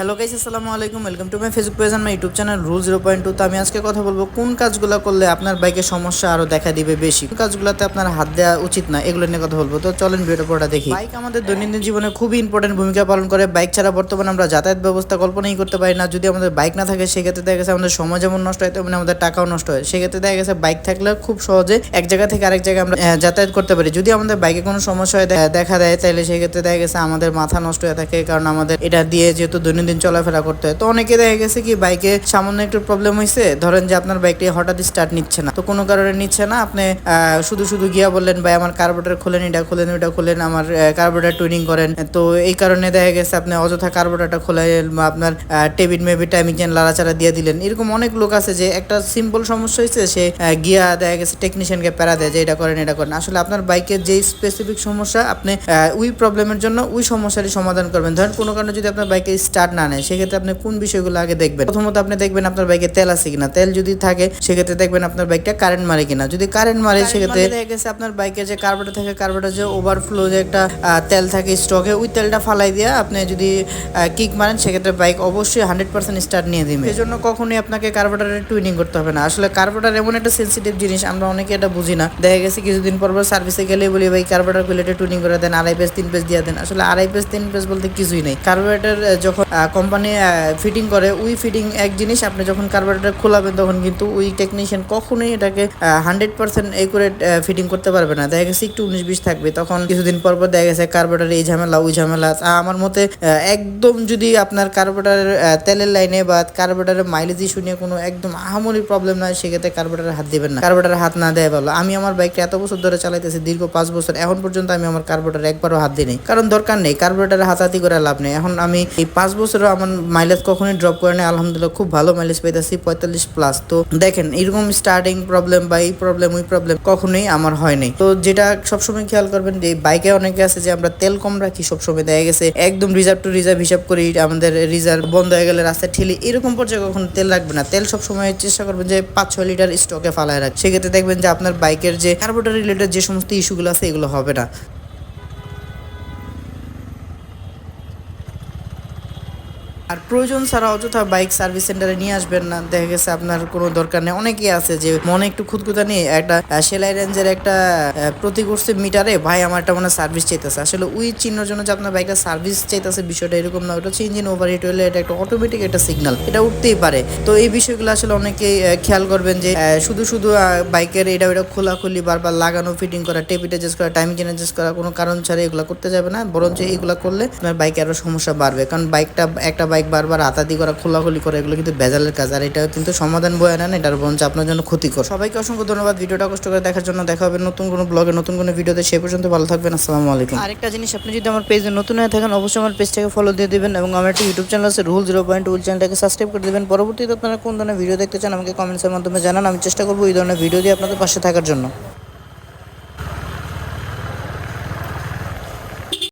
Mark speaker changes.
Speaker 1: Hello guys আসসালামু আলাইকুম। Welcome to my Facebook page and my YouTube channel rule zero point two তো আমি আজকে কথা বলব কোন কাজগুলো করলে আপনার বাইকের সমস্যা আরও দেখা দিবে বেশি? কোন কাজগুলোতে আপনার হাত দেওয়া উচিত না? এগুলো নিয়ে কথা বলব। তো চলেন ভিডিওটা পড়া দেখি। বাইক আমাদের দৈনন্দিন জীবনে খুবই ইম্পর্টেন্ট ভূমিকা পালন করে। বাইক ছাড়া বর্তমানে আমরা যাতায়াত ব্যবস্থা কল্পনাই করতে পারি না। যদি আমাদের বাইক না থাকে, সেক্ষেত্রে দেখা গেছে আমাদের সময় যেমন নষ্ট হয়, তেমনি আমাদের টাকাও নষ্ট হয়। সেক্ষেত্রে দেখা গেছে বাইক থাকলে খুব সহজে এক জায়গা থেকে আরেক জায়গায় আমরা যাতায়াত করতে পারি। যদি আমাদের বাইকে কোনো সমস্যা হয় দেখা দেয়, তাহলে সেক্ষেত্রে দেখা গেছে আমাদের মাথা নষ্ট হয়ে থাকে। কারণ আমাদের এটা দিয়ে যেহেতু দৈনন্দিন চলাফেরা করতে হয়। তো অনেকে দেখা গেছে কি, বাইকে সামান্য একটু প্রবলেম হয়েছে ধরেন যে আপনার বাইকটি হঠাৎ স্টার্ট নিচ্ছে না। তো কোনো কারণে নিচ্ছে না। আপনি শুধু শুধু গিয়া বললেন, ভাই, আমার কার্বোরেটর খুলেন, এটা খুলেন ওটা খুলেন, আমার কার্বোরেটর টুনিং করেন। তো এই কারণে দেখা গেছে আপনি অযথা কার্বোরেটরটা খুলেন বা আপনার টেবিল মেবি টাইমিং চেন লাড়াচাড়া দিয়ে দিলেন। এরকম অনেক লোক আছে যে একটা সিম্পল সমস্যা হয়েছে সে গিয়া দেখা গেছে টেকনিশিয়ানকে প্যারা দেয় যে এটা করেন এটা করেন। আসলে আপনার বাইকের যেই স্পেসিফিক সমস্যা, আপনি ওই প্রবলেমের জন্য ওই সমস্যারই সমাধান করবেন। ধরেন কোনো কারণে যদি আপনার বাইকে স্টার্ট না নেয় সেক্ষেত্রে আপনি কোন বিষয়গুলো আগে দেখবেন? প্রথমত আপনি দেখবেন আপনার বাইকে তেল আছে কিনা। তেল যদি থাকে সেক্ষেত্রে দেখবেন আপনার বাইকটা কারেন্ট মারে কিনা। যদি কারেন্ট মারে সেক্ষেত্রে দেখা গেছে আপনার বাইকে যে কার্বোরেটর থাকে কার্বোরেটর যে ওভারফ্লো যে একটা তেল থাকে স্টকে ওই তেলটা ফালাই দিয়ে আপনি যদি কিক মারেন সেক্ষেত্রে বাইক অবশ্যই হান্ড্রেড পার্সেন্ট স্টার্ট নিয়ে দিবে এই জন্য কখনোই আপনাকে কার্বোরেটারের টুইনিং করতে হবে না। আসলে কার্বোরেটার এমন একটা সেন্সিটিভ জিনিস আমরা অনেকে এটা বুঝি না। দেখা গেছে কিছুদিন পর পর সার্ভিসে গেলে বলি ভাই কার্বোরেটার কুলেটে টুইনিং করে দেন আড়াই পেজ তিন পেজ দিয়ে দেন। আসলে আড়াই পেজ তিন পেজ বলতে কিছুই নেই। কার্বোরেটার যখন কোম্পানি ফিটিং করে, ওই ফিটিং এক জিনিস আপনি যখন কার্বোরেটার খোলাবেন তখন কিন্তু ওই টেকনিশিয়ান কখনোই এটাকে হান্ড্রেড পার্সেন্ট একুরেট ফিটিং করতে পারবে না। দেখা গেছে একটু উনিশ বিশ থাকবে, তখন কিছুদিন পর পর দেখা গেছে কার্বোরেটার এই ঝামেলা, ওই ঝামেলা। আমার মতে একদম যদি আপনার কার্বোরেটারের তেলের লাইনে বা কার্বোরেটারের মাইলেজ ইস্যু নিয়ে কোনো একদম আহামরি প্রবলেম নয় সেক্ষেত্রে কার্বোরেটার হাত দিবেন না। কার্বোরেটার হাত না দেয় ভালো। আমি আমার বাইকটা এত বছর ধরে চালাইতেছি, দীর্ঘ পাঁচ বছর, এখন পর্যন্ত আমি আমার কার্বোরেটার একবারও হাত দিই কারণ দরকার নেই কার্বোরেটারে হাতাহাতি করে লাভ নেই। এখন আমি এই পাঁচ বছরও আমার মাইলেজ কখনোই ড্রপ করে নেই। আলহামদুলিল্লাহ, খুব ভালো মাইলেজ পাইতেছি পঁয়তাল্লিশ প্লাস তো দেখেন, এরকম স্টার্টিং প্রবলেম বা এই প্রবলেম ওই প্রবলেম কখনোই আমার হয় নাই। তো যেটা সবসময় খেয়াল করবেন যে বাইকে অনেকে আছে যে, আমরা তেল কম রাখি, সবসময় দেখা গেছে, একদম রিজার্ভ টু রিজার্ভ হিসাব করি, আমাদের রিজার্ভ বন্ধ হয়ে গেলে রাস্তায় ঠেলি, এরকম পর্যায়ে কখনো তেল রাখবে না। তেল সবসময় চেষ্টা করবেন যে পাঁচ ছয় লিটার স্টকে ফালায় রাখ সেক্ষেত্রে দেখবেন যে, আপনার বাইকের যে কার্বোটার রিলেটেড যে সমস্ত ইস্যুগুলো আছে, এগুলো হবে না। আর প্রয়োজন ছাড়া অযথা বাইক সার্ভিস সেন্টারে নিয়ে আসবেন না। দেখা গেছে আপনার কোনো দরকার নেই। অনেকেই আছে যে মনে একটু খুদকুতা নিয়ে একটা সেলাই রেঞ্জের একটা প্রতি করছে মিটারে, ভাই, আমার একটা মনে সার্ভিস চাইতেছে। আসলে ওই চিহ্নের জন্য যে আপনার বাইকটা সার্ভিস চাইতেছে বিষয়টা এরকম না। ওটা ইঞ্জিন ওভার হিট হলে এটা একটা অটোমেটিক একটা সিগন্যাল এটা উঠতেই পারে। তো এই বিষয়গুলো আসলে অনেকে খেয়াল করবেন যে শুধু শুধু বাইকের এটা, ওটা খোলাখুলি বারবার লাগানো ফিটিং করা টেপিট অ্যাডজাস্ট করা টাইমিং অ্যাডজাস্ট করা, কোনো কারণ ছাড়া এগুলো করতে যাবে না। বরঞ্চ এগুলো করলে আপনার বাইকে আরও সমস্যা বাড়বে। কারণ বাইকটা, একটা বাইক বারবার হাতাদি করা, খোলাখুলি করা, এগুলো কিন্তু বেজালের কাজ। আর এটা কিন্তু সমাধান বয়ে না, এটার বরঞ্চ আপনার জন্য ক্ষতিকর। সবাইকে অসংখ্য ধন্যবাদ ভিডিওটা কষ্ট করে দেখার জন্য। দেখা হবে নতুন কোনো ব্লগে নতুন কোনো ভিডিওতে। সে পর্যন্ত ভালো থাকবেন, আসসালামু আলাইকুম। আরেকটা জিনিস, আপনি যদি আমার পেজে নতুন হয়ে থাকেন, অবশ্যই আমার পেজটাকে ফলো দিয়ে দেবেন এবং আমার একটা ইউটিউব চ্যানেল আছে রুল জিরো পয়েন্ট রুল চ্যানেলটাকে সাবস্ক্রাইব করে দেবেন। পরবর্তীতে আপনারা কোন ধরনের ভিডিও দেখতে চান, আমাকে কমেন্টসের মাধ্যমে জানান। আমি চেষ্টা করব এই ধরনের ভিডিও দিয়ে আপনাদের পাশে থাকার জন্য।